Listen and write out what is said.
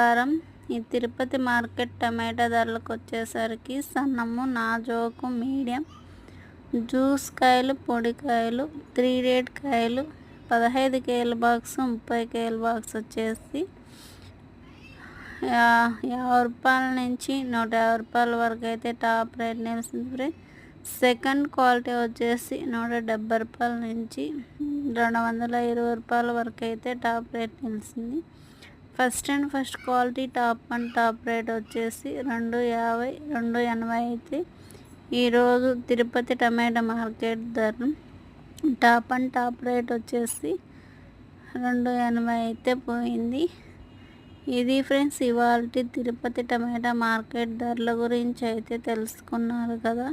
వారం ఈ తిరుపతి మార్కెట్ టమాటా ధరలకు వచ్చేసరికి సన్నము నాజోకు మీడియం జ్యూస్ కాయలు పొడికాయలు త్రీ రేట్ కాయలు పదహైదు కేల బాక్స్ ముప్పై కేల బాక్స్ వచ్చేసి యాభై రూపాయల నుంచి నూట యాభై రూపాయల వరకు అయితే టాప్ రేట్ నిలిచింది ఫ్రెండ్. సెకండ్ క్వాలిటీ వచ్చేసి నూట డెబ్బై రూపాయల నుంచి రెండు వందల ఇరవై రూపాయల వరకు అయితే టాప్ రేట్ నిలిచింది. First and first quality top and top rate వచ్చేసి రెండు యాభై రెండు ఎనభై అయితే ఈరోజు తిరుపతి టమాటా మార్కెట్ ధర. టాప్ అండ్ టాప్ రేట్ వచ్చేసి రెండు ఎనభై అయితే పోయింది. ఇది ఫ్రెండ్స్ ఇవాళ తిరుపతి టమాటా మార్కెట్ ధరల గురించి అయితే తెలుసుకున్నారు కదా.